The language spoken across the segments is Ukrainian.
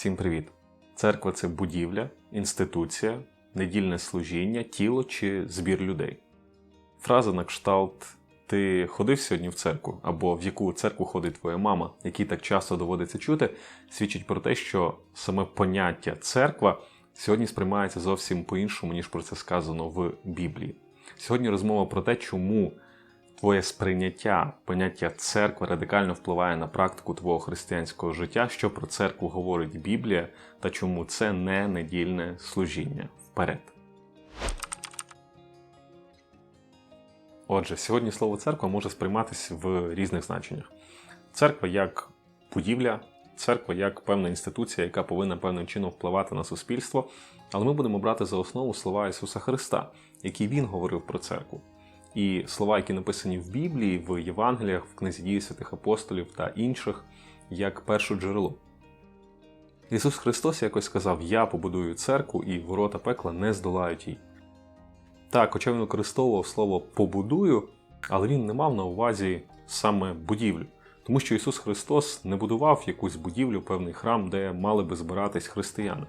Всім привіт! Церква це будівля, інституція, недільне служіння, тіло чи збір людей. Фраза на кшталт Ти ходив сьогодні в церкву або в яку церкву ходить твоя мама, який так часто доводиться чути, свідчить про те, що саме поняття церква сьогодні сприймається зовсім по-іншому, ніж про це сказано в Біблії. Сьогодні розмова про те, чому твоє сприйняття поняття церкви радикально впливає на практику твого християнського життя, що про церкву говорить Біблія, та чому це не недільне служіння. Вперед. Отже, сьогодні слово церква може сприйматися в різних значеннях. Церква як будівля, церква як певна інституція, яка повинна певним чином впливати на суспільство. Але ми будемо брати за основу слова Ісуса Христа, які Він говорив про церкву. І слова, які написані в Біблії, в Євангеліях, в книзі дії святих апостолів та інших, як перше джерело. Ісус Христос якось сказав: Я побудую церкву, і ворота пекла не здолають її. Так, хоча він використовував слово побудую, але він не мав на увазі саме будівлю. Тому що Ісус Христос не будував якусь будівлю, певний храм, де мали би збиратись християни.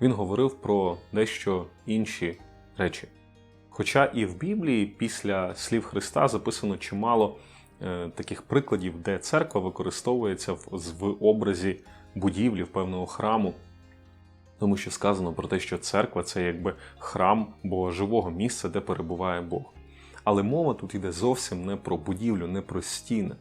Він говорив про дещо інші речі. Хоча і в Біблії після слів Христа записано чимало е, таких прикладів, де церква використовується в, в образі будівлі, певного храму, тому що сказано про те, що церква це якби храм Богоживого місця, де перебуває Бог. Але мова тут йде зовсім не про будівлю, не про стіни.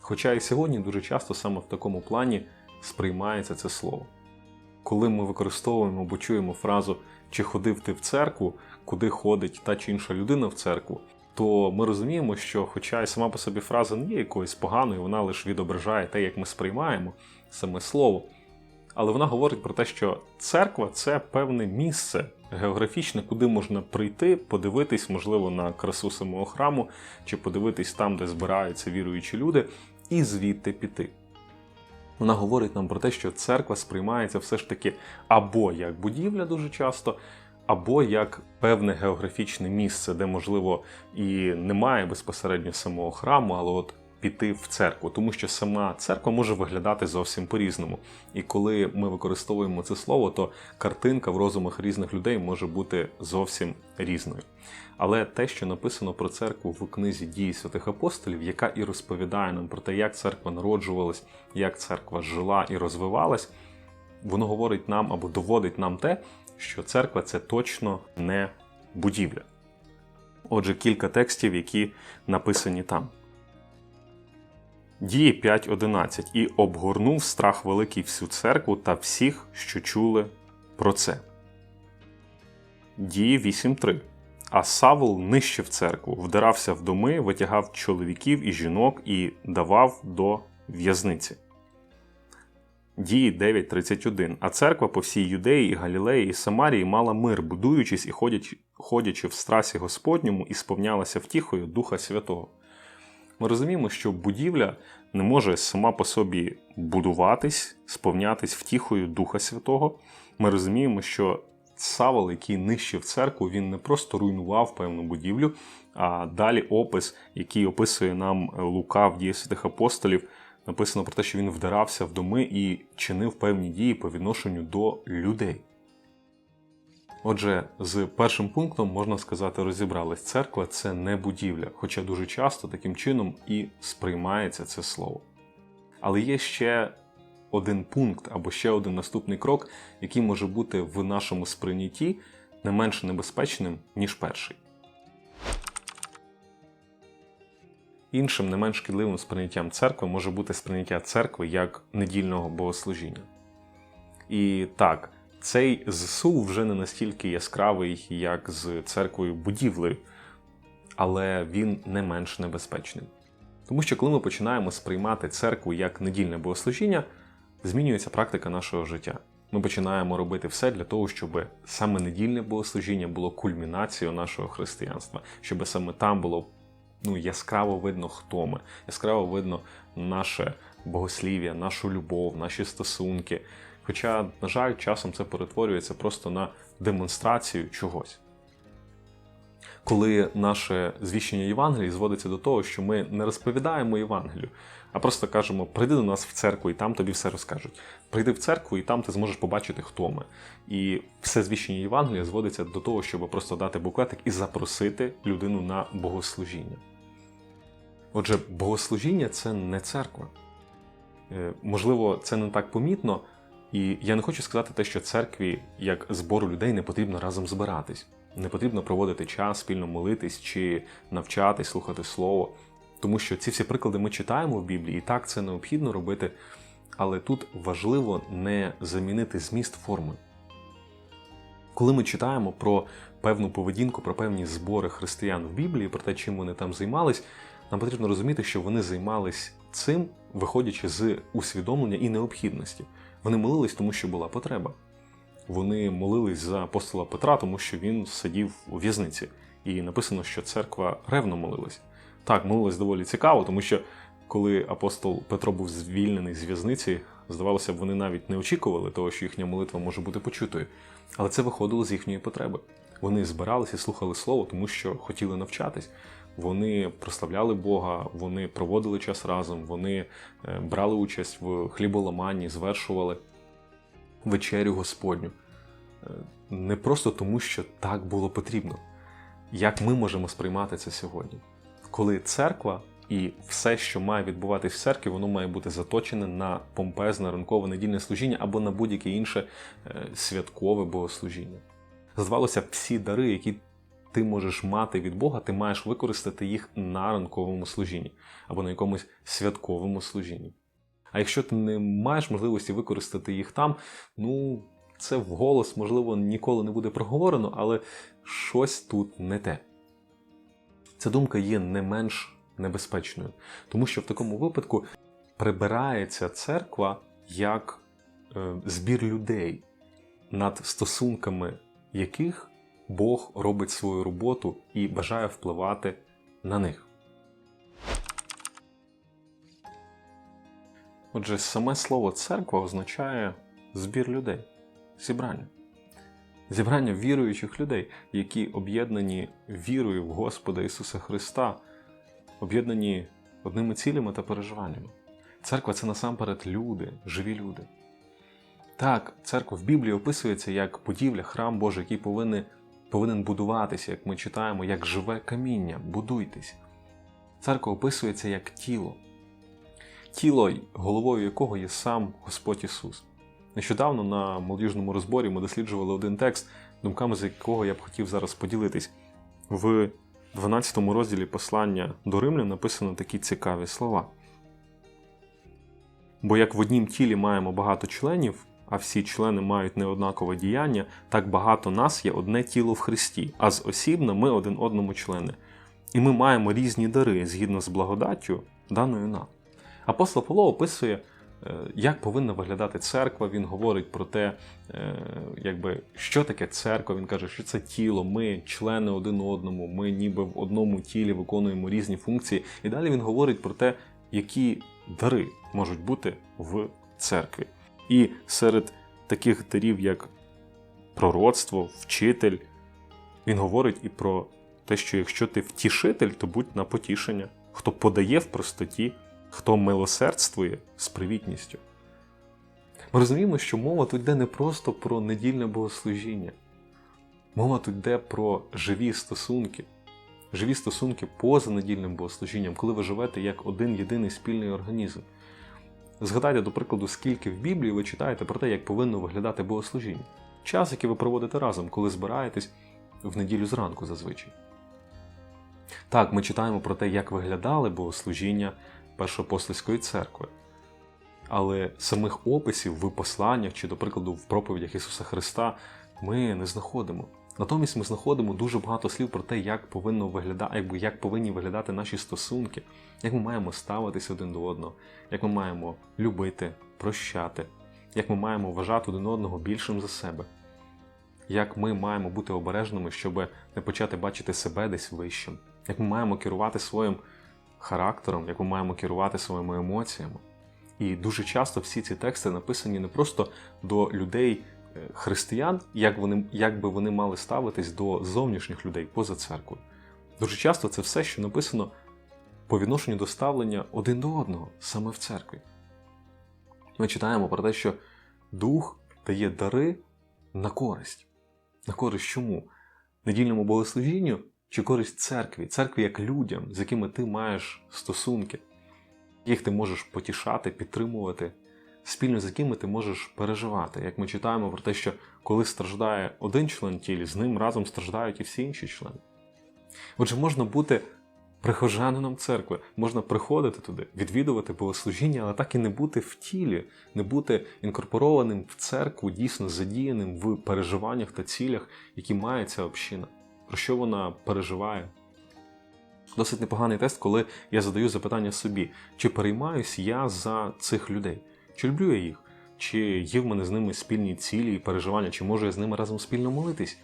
Хоча і сьогодні дуже часто саме в такому плані сприймається це слово. Коли ми використовуємо або чуємо фразу чи ходив ти в церкву, куди ходить та чи інша людина в церкву, то ми розуміємо, що, хоча й сама по собі фраза не є якоюсь поганою, вона лише відображає те, як ми сприймаємо саме слово. Але вона говорить про те, що церква це певне місце географічне, куди можна прийти, подивитись, можливо, на красу самого храму, чи подивитись там, де збираються віруючі люди, і звідти піти. Вона говорить нам про те, що церква сприймається все ж таки або як будівля дуже часто, або як певне географічне місце, де, можливо, і немає безпосередньо самого храму, але от піти в церкву, тому що сама церква може виглядати зовсім по-різному. І коли ми використовуємо це слово, то картинка в розумах різних людей може бути зовсім різною. Але те, що написано про церкву в книзі дії святих апостолів, яка і розповідає нам про те, як церква народжувалась, як церква жила і розвивалась, воно говорить нам або доводить нам те, що церква це точно не будівля. Отже, кілька текстів, які написані там. Дії 5.11 і обгорнув страх великий всю церкву та всіх, що чули про це. Дії 8.3. А Савл нищив церкву, вдирався в доми, витягав чоловіків і жінок і давав до в'язниці. Дії 9.31. А церква по всій Юдеї, і Галілеї і Самарії мала мир, будуючись і ходячи, в страсі Господньому, і сповнялася втіхою Духа Святого. Ми розуміємо, що будівля не може сама по собі будуватись, сповнятись втіхою Духа Святого. Ми розуміємо, що Савол, який нищив церкву, він не просто руйнував певну будівлю, а далі опис, який описує нам Лука в дії святих апостолів, написано про те, що він вдарався в доми і чинив певні дії по відношенню до людей. Отже, з першим пунктом можна сказати, розібрались. Церква це не будівля, хоча дуже часто таким чином і сприймається це слово. Але є ще один пункт або ще один наступний крок, який може бути в нашому сприйнятті не менш небезпечним, ніж перший. Іншим не менш шкідливим сприйняттям церкви може бути сприйняття церкви як недільного богослужіння. І так, цей ЗСУ вже не настільки яскравий, як з церквою будівлею, але він не менш небезпечним. Тому що коли ми починаємо сприймати церкву як недільне богослужіння, змінюється практика нашого життя. Ми починаємо робити все для того, щоб саме недільне богослужіння було кульмінацією нашого християнства, щоб саме там було ну, яскраво видно, хто ми, яскраво видно наше богослів'я, нашу любов, наші стосунки. Хоча, на жаль, часом це перетворюється просто на демонстрацію чогось. Коли наше звіщення Євангелії зводиться до того, що ми не розповідаємо Євангелію, а просто кажемо: прийди до нас в церкву, і там тобі все розкажуть. Прийди в церкву, і там ти зможеш побачити, хто ми. І все звіщення Євангелія зводиться до того, щоб просто дати буклетик і запросити людину на богослужіння. Отже, богослужіння це не церква. Е, Можливо, це не так помітно, і я не хочу сказати те, що церкві, як збору людей, не потрібно разом збиратись. Не потрібно проводити час, спільно молитись чи навчатись, слухати слово. Тому що ці всі приклади ми читаємо в Біблії, і так це необхідно робити. Але тут важливо не замінити зміст форми. Коли ми читаємо про певну поведінку, про певні збори християн в Біблії, про те, чим вони там займались, нам потрібно розуміти, що вони займались цим, виходячи з усвідомлення і необхідності. Вони молились, тому що була потреба. Вони молились за апостола Петра, тому що він сидів у в'язниці. І написано, що церква ревно молилась. Так, молилась доволі цікаво, тому що коли апостол Петро був звільнений з в'язниці, здавалося б, вони навіть не очікували того, що їхня молитва може бути почутою. Але це виходило з їхньої потреби. Вони збиралися і слухали слово, тому що хотіли навчатись. Вони прославляли Бога, вони проводили час разом, вони е, брали участь в хліболаманні, звершували вечерю Господню. Е, Не просто тому, що так було потрібно. Як ми можемо сприймати це сьогодні? Коли церква і все, що має відбуватись в церкві, воно має бути заточене на помпезне ранкове недільне служіння або на будь-яке інше е, святкове богослужіння. Здавалося, всі дари, які ти можеш мати від Бога, ти маєш використати їх на ранковому служінні або на якомусь святковому служінні. А якщо ти не маєш можливості використати їх там, ну це вголос, можливо, ніколи не буде проговорено, але щось тут не те. Ця думка є не менш небезпечною, тому що в такому випадку прибирається церква як е, збір людей, над стосунками яких Бог робить свою роботу і бажає впливати на них. Отже, саме слово церква означає збір людей, зібрання. Зібрання віруючих людей, які об'єднані вірою в Господа Ісуса Христа, об'єднані одними цілями та переживаннями. Церква це насамперед люди, живі люди. Так, церква в Біблії описується як будівля, храм Божий, який повинен, повинен будуватися, як ми читаємо, як живе каміння, будуйтесь. Церква описується як тіло, тіло, головою якого є сам Господь Ісус. Нещодавно на молодіжному розборі ми досліджували один текст, думками з якого я б хотів зараз поділитись. В 12 розділі послання до Римлян написано такі цікаві слова. Бо як в однім тілі маємо багато членів, а всі члени мають неоднакове діяння, так багато нас є одне тіло в Христі, а з осібно ми один одному члени. І ми маємо різні дари згідно з благодаттю, даною нам. Апостол Павло описує, е, як повинна виглядати церква. Він говорить про те, е, якби, що таке церква. Він каже, що це тіло, ми члени один одному, ми ніби в одному тілі виконуємо різні функції. І далі він говорить про те, які дари можуть бути в церкві. І серед таких дарів, як пророцтво, вчитель, він говорить і про те, що якщо ти втішитель, то будь на потішення, хто подає в простоті, хто милосердствує з привітністю. Ми розуміємо, що мова тут йде не просто про недільне богослужіння. Мова тут йде про живі стосунки, живі стосунки поза недільним богослужінням, коли ви живете як один єдиний спільний організм. Згадайте, до прикладу, скільки в Біблії ви читаєте про те, як повинно виглядати богослужіння. Час, який ви проводите разом, коли збираєтесь в неділю зранку зазвичай. Так, ми читаємо про те, як виглядали богослужіння Першоапостольської церкви. Але самих описів в посланнях чи, до прикладу, в проповідях Ісуса Христа ми не знаходимо. Натомість ми знаходимо дуже багато слів про те, як повинно виглядати, якби як повинні виглядати наші стосунки, як ми маємо ставитись один до одного, як ми маємо любити, прощати, як ми маємо вважати один одного більшим за себе, як ми маємо бути обережними, щоб не почати бачити себе десь вищим, як ми маємо керувати своїм характером, як ми маємо керувати своїми емоціями. І дуже часто всі ці тексти написані не просто до людей християн, як вони, як би вони мали ставитись до зовнішніх людей поза церквою. Дуже часто це все, що написано по відношенню до ставлення один до одного саме в церкві. Ми читаємо про те, що Дух дає дари на користь. На користь чому? Недільному богослужінню чи користь церкві, церкві як людям, з якими ти маєш стосунки, їх ти можеш потішати, підтримувати, спільно з якими ти можеш переживати. Як ми читаємо про те, що коли страждає один член тілі, з ним разом страждають і всі інші члени. Отже, можна бути прихожанином церкви, можна приходити туди, відвідувати богослужіння, але так і не бути в тілі, не бути інкорпорованим в церкву, дійсно задіяним в переживаннях та цілях, які має ця община, про що вона переживає. Досить непоганий тест, коли я задаю запитання собі, чи переймаюсь я за цих людей, чи люблю я їх, чи є в мене з ними спільні цілі і переживання, чи можу я з ними разом спільно молитись.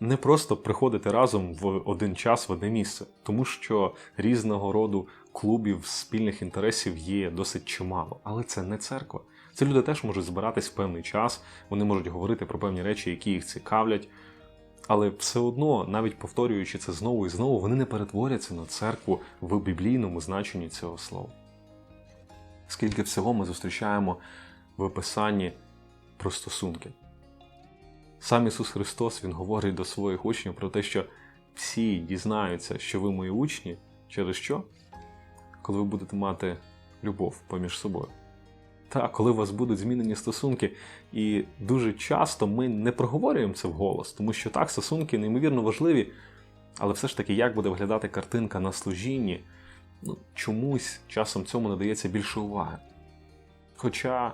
Не просто приходити разом в один час в одне місце, тому що різного роду клубів спільних інтересів є досить чимало, але це не церква. Це люди теж можуть збиратись в певний час, вони можуть говорити про певні речі, які їх цікавлять. Але все одно, навіть повторюючи це знову і знову, вони не перетворяться на церкву в біблійному значенні цього слова. Скільки всього ми зустрічаємо в описанні про стосунки. Сам Ісус Христос Він говорить до своїх учнів про те, що всі дізнаються, що ви мої учні, через що? Коли ви будете мати любов поміж собою. Та коли у вас будуть змінені стосунки, і дуже часто ми не проговорюємо це вголос, тому що так, стосунки неймовірно важливі, але все ж таки, як буде виглядати картинка на служінні, ну, чомусь часом цьому надається більше уваги. Хоча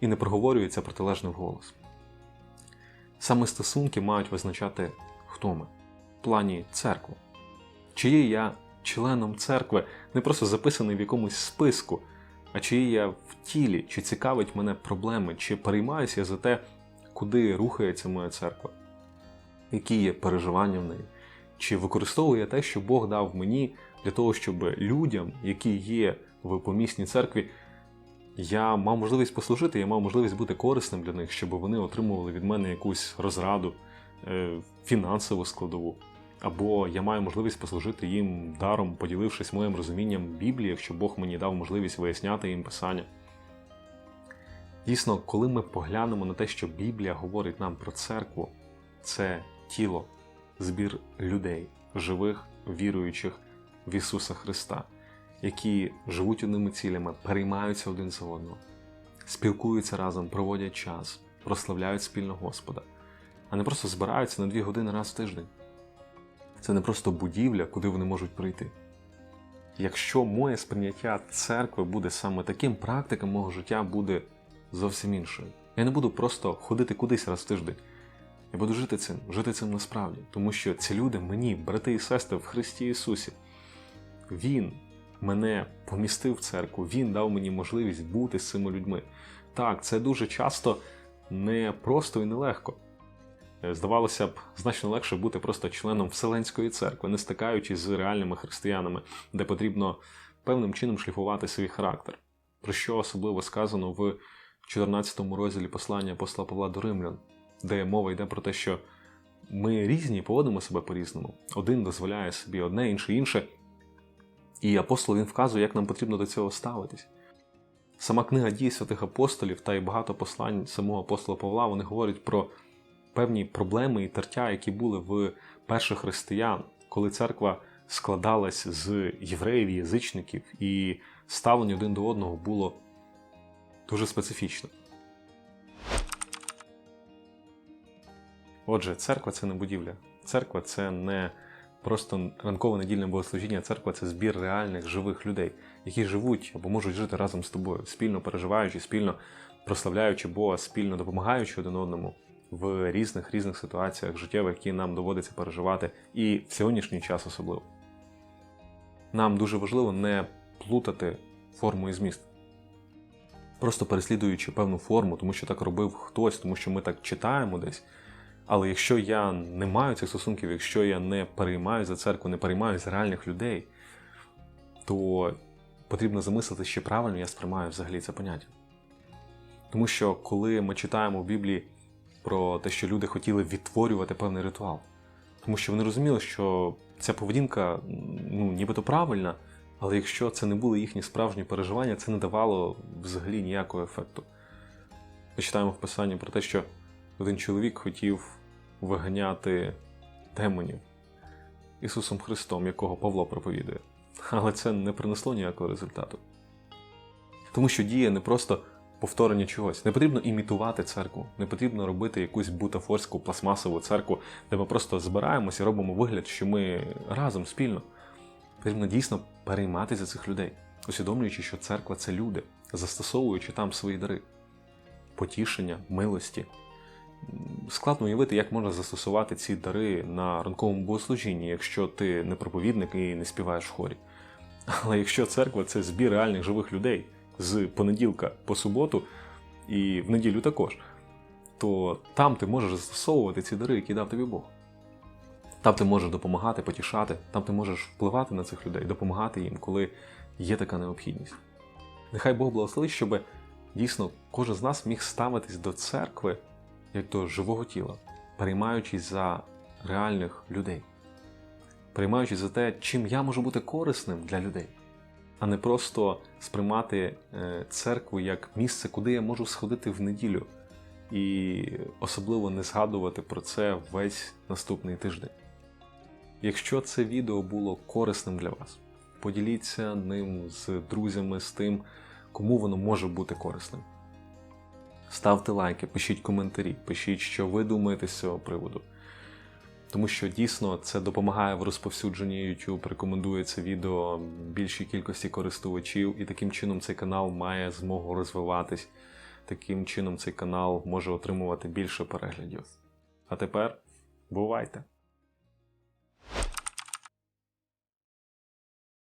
і не проговорюється протилежний вголос. Саме стосунки мають визначати, хто ми в плані церкви. Чи є я членом церкви, не просто записаний в якомусь списку, а чи є я в тілі, чи цікавить мене проблеми, чи переймаюся за те, куди рухається моя церква, які є переживання в неї, чи використовую я те, що Бог дав мені для того, щоб людям, які є в помісній церкві, я мав можливість послужити, я мав можливість бути корисним для них, щоб вони отримували від мене якусь розраду, е, фінансову складову. Або я маю можливість послужити їм даром, поділившись моїм розумінням Біблії, якщо Бог мені дав можливість виясняти їм писання. Дійсно, коли ми поглянемо на те, що Біблія говорить нам про церкву, це тіло, збір людей, живих, віруючих в Ісуса Христа, які живуть одними цілями, переймаються один за одного, спілкуються разом, проводять час, прославляють спільно Господа, а не просто збираються на дві години раз в тиждень. Це не просто будівля, куди вони можуть прийти. Якщо моє сприйняття церкви буде саме таким, практика мого життя буде зовсім іншою. Я не буду просто ходити кудись раз в тиждень. Я буду жити цим, жити цим насправді, тому що ці люди мені, брати і сестри, в Христі Ісусі. Він мене помістив в церкву, Він дав мені можливість бути з цими людьми. Так, це дуже часто не просто і нелегко. Здавалося б, значно легше бути просто членом Вселенської церкви, не стикаючись з реальними християнами, де потрібно певним чином шліфувати свій характер. Про що особливо сказано в 14 розділі послання апостола Павла до Римлян, де мова йде про те, що ми різні поводимо себе по-різному. Один дозволяє собі одне, інший інше. І апостол він вказує, як нам потрібно до цього ставитись. Сама книга дій святих апостолів та й багато послань самого апостола Павла вони говорять про певні проблеми і тертя, які були в перших християн, коли церква складалась з євреїв, язичників, і ставлення один до одного було дуже специфічне. Отже, церква це не будівля. Церква це не просто ранкове недільне богослужіння. Церква це збір реальних живих людей, які живуть або можуть жити разом з тобою, спільно переживаючи, спільно прославляючи Бога, спільно допомагаючи один одному в різних різних ситуаціях життєвих, які нам доводиться переживати, і в сьогоднішній час особливо. Нам дуже важливо не плутати форму і зміст. Просто переслідуючи певну форму, тому що так робив хтось, тому що ми так читаємо десь. Але якщо я не маю цих стосунків, якщо я не переймаю за церкву, не переймаю за реальних людей, то потрібно замислити, чи правильно я сприймаю взагалі це поняття. Тому що коли ми читаємо в Біблії про те, що люди хотіли відтворювати певний ритуал, тому що вони розуміли, що ця поведінка ну, нібито правильна, але якщо це не були їхні справжні переживання, це не давало взагалі ніякого ефекту. Ми читаємо в писанні про те, що один чоловік хотів виганяти демонів Ісусом Христом, якого Павло проповідує. Але це не принесло ніякого результату. Тому що діє не просто повторення чогось. Не потрібно імітувати церкву, не потрібно робити якусь бутафорську пластмасову церкву, де ми просто збираємося і робимо вигляд, що ми разом спільно. Потрібно дійсно перейматися цих людей, усвідомлюючи, що церква це люди, застосовуючи там свої дари, потішення, милості. Складно уявити, як можна застосувати ці дари на ранковому богослужінні, якщо ти не проповідник і не співаєш в хорі. Але якщо церква це збір реальних живих людей з понеділка по суботу і в неділю також, то там ти можеш застосовувати ці дари, які дав тобі Бог. Там ти можеш допомагати, потішати, там ти можеш впливати на цих людей, допомагати їм, коли є така необхідність. Нехай Бог благословить, щоб дійсно кожен з нас міг ставитись до церкви як до живого тіла, переймаючись за реальних людей, переймаючись за те, чим я можу бути корисним для людей, а не просто сприймати е, церкву як місце, куди я можу сходити в неділю, і особливо не згадувати про це весь наступний тиждень. Якщо це відео було корисним для вас, поділіться ним з друзями, з тим, кому воно може бути корисним. Ставте лайки, пишіть коментарі, пишіть, що ви думаєте з цього приводу. Тому що дійсно це допомагає в розповсюдженні YouTube, рекомендує це відео більшій кількості користувачів, і таким чином цей канал має змогу розвиватись. Таким чином цей канал може отримувати більше переглядів. А тепер бувайте!